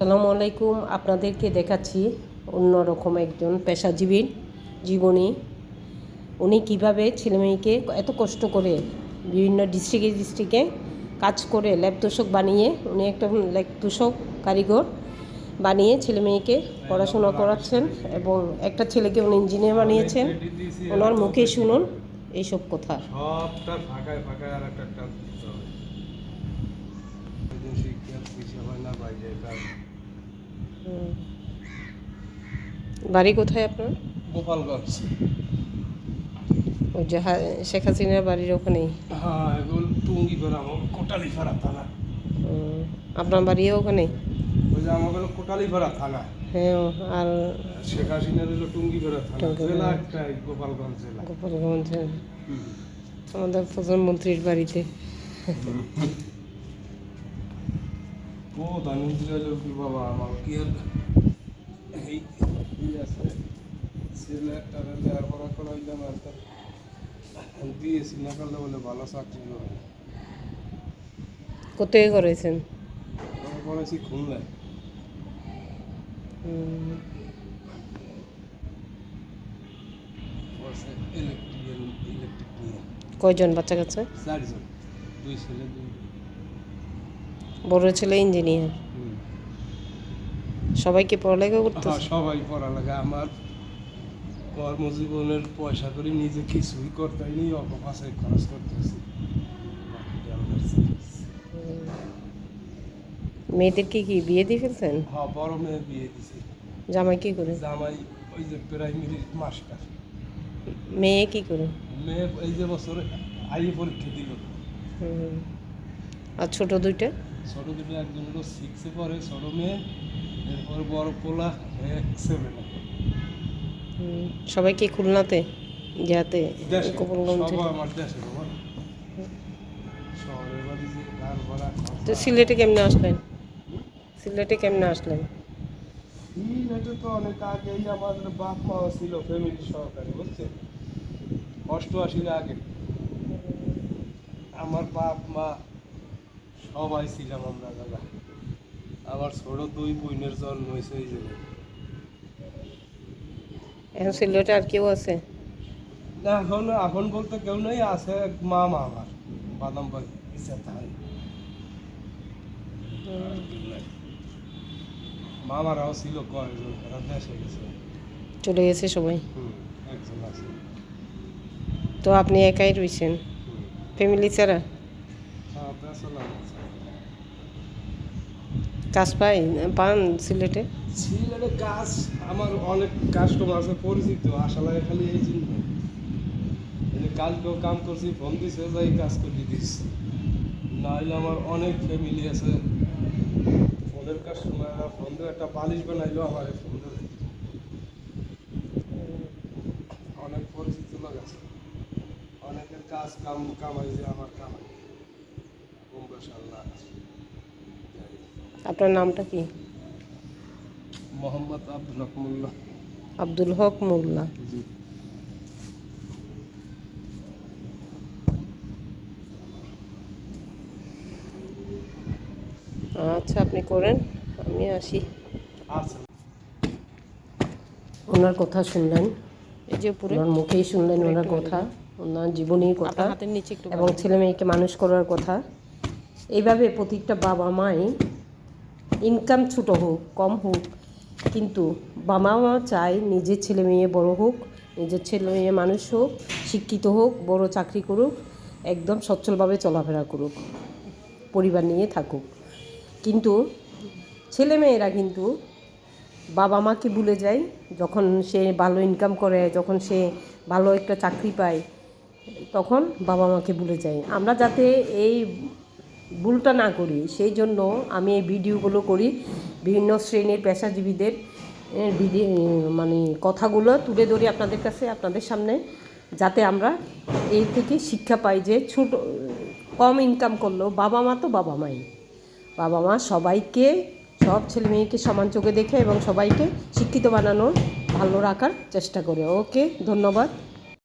আসসালামু আলাইকুম। আপনাদেরকে দেখাচ্ছি অন্যরকম একজন পেশাজীবীর জীবনী। উনি কীভাবে ছেলেমেয়েকে এত কষ্ট করে বিভিন্ন ডিস্ট্রিক্টে ডিস্ট্রিক্টে কাজ করে ল্যাব তোষক বানিয়ে, উনি একটা ল্যাব তোষক কারিগর বানিয়ে ছেলেমেয়েকে পড়াশোনা করাচ্ছেন এবং একটা ছেলেকে উনি ইঞ্জিনিয়ার বানিয়েছেন। ওনার মুখে শুনুন এইসব কথা। শিক্ষা হয় না। বাড়ি কোথায় আপনার? গোপালগঞ্জ। ওই যে শেখ হাসিনার বাড়ির ওখানেই? হ্যাঁ টুঙ্গি আমার কোটালি ফাড়া থানা। আপনার বাড়িও ওখানে? ওই যে আমার কোটালি ফাড়া থানা। হ্যাঁ আর শেখ হাসিনার হলো টুঙ্গি ফাড়া থানা জেলা একটাই গোপালগঞ্জ জেলা। গোপালগঞ্জে হুম। আমাদের প্রধানমন্ত্রীর বাড়িতে। ও বাবা আমার কি আর এই আছে আর তার দিয়েছি না করলে বলে ভালো চাকরি করে কোথায় করেছেন? খুলনায়। কয়জন বাচ্চা কাচ্চা? চারজন দুই ছেলে দুই। বড় ছেলে ইঞ্জিনিয়ার সবাইকে পড়ালেখা করতে করতেছে সবাই পড়ালেখা। আমার কর্মজীবনের পয়সা করে নিজে কিছুই করতেই নি অপকাশে খরচ করতেছি। savings। মেয়েদেরকে কি বিয়ে দিয়ে ফেলছেন? হ্যাঁ বড় মেয়ে বিয়ে দিছি। জামাই কি করে? জামাই ওই যে প্রাইমারি মাস্টার মেয়ে কি করে? মেয়ে এই যে বছর আইএ পরীক্ষা দিল। আর ছোট দুইটা? ছোট দুটো একজন হলো সিক্সে পরে ছোট মেয়ে এরপর বড় পোলা সেভেনে। সবাই কি খুলনাতে? যাতে আমার দেশে তো সিলেটে কেমনে আসলেন? সিলেটে কেমনে আসলেন? সিলেটে তো অনেক আগেই আমাদের বাপ মা ছিল ফ্যামিলি সহকারে বুঝছেন অষ্টআশির আগে। আমার বাপ মা সবাই ছিলাম আমরা দাদা। আমার ছোট দুই বোনের জন্ম হয়েছে এই জায়গায় এখন সিলেটে আর কেউ আছে? না এখন এখন বলতে কেউ নেই আছে এক মামা আমার বাদাম বাড়ি ইচ্ছা তাই। মামারাও ছিল কয়েকজন তারা দেশে গেছে। চলে গেছে সবাই? একজন আছে। তো আপনি একাই রয়েছেন? ফ্যামিলি ছাড়া? হ্যাঁ কাজ পাই, পান সিলেটে? সিলেটে কাজ আমার অনেক কাস্টমার আছে, পরিচিত, আশা লাগে খালি এই জন্য। কালকেও কাম করছি ফোন দিছে, যাই কাজ করে দিস নাহলে আমার অনেক ফ্যামিলি আছে। ফোনের কাস্টমার ফোন দিয়ে একটা বালিশ বানাইলো আমার ফোন অনেক পরিচিত লোক আছে। অনেকের কাজ কাম, কামাই যে আমার কামাই। আল্লাহ আপনার নামটা কি? মোহাম্মদ আব্দুল হকমুল্লাহ আব্দুল হক মোল্লা। আচ্ছা আপনি করেন আমি আসি। আচ্ছা। ওনার কথা শুনলেন। এই যে পুরো ওনার মুখেই শুনলেন ওনার কথা ওনার জীবনীর কথা হাতের নিচে একটু এবং ছেলে মেয়েকে মানুষ করার কথা। এইভাবে প্রত্যেকটা বাবা মাই ইনকাম ছোটো হোক, কম হোক, কিন্তু বাবা মা চায় নিজের ছেলে মেয়ে বড় হোক, নিজের ছেলে মেয়ে মানুষ হোক, শিক্ষিত হোক, বড় চাকরি করুক, একদম সচ্ছলভাবে চলাফেরা করুক, পরিবার নিয়ে থাকুক। কিন্তু ছেলে মেয়েরা কিন্তু বাবা মাকে ভুলে যায়, যখন সে ভালো ইনকাম করে, যখন সে ভালো একটা চাকরি পায়, তখন বাবা মাকে ভুলে যায়। আমরা যাতে এই ভুলটা না করি, সেই জন্য আমি এই ভিডিওগুলো করি। বিভিন্ন শ্রেণির পেশাজীবীদের মানে কথাগুলো তুলে ধরি আপনাদের কাছে, আপনাদের সামনে, যাতে আমরা এই থেকে শিক্ষা পাই যে ছোট, কম ইনকাম করলেও বাবা মা তো বাবা মাই। বাবা মা সবাইকে, সব ছেলে মেয়েকে সমান চোখে দেখে এবং সবাইকে শিক্ষিত বানানোর ভালো রাখার চেষ্টা করে। ওকে, ধন্যবাদ।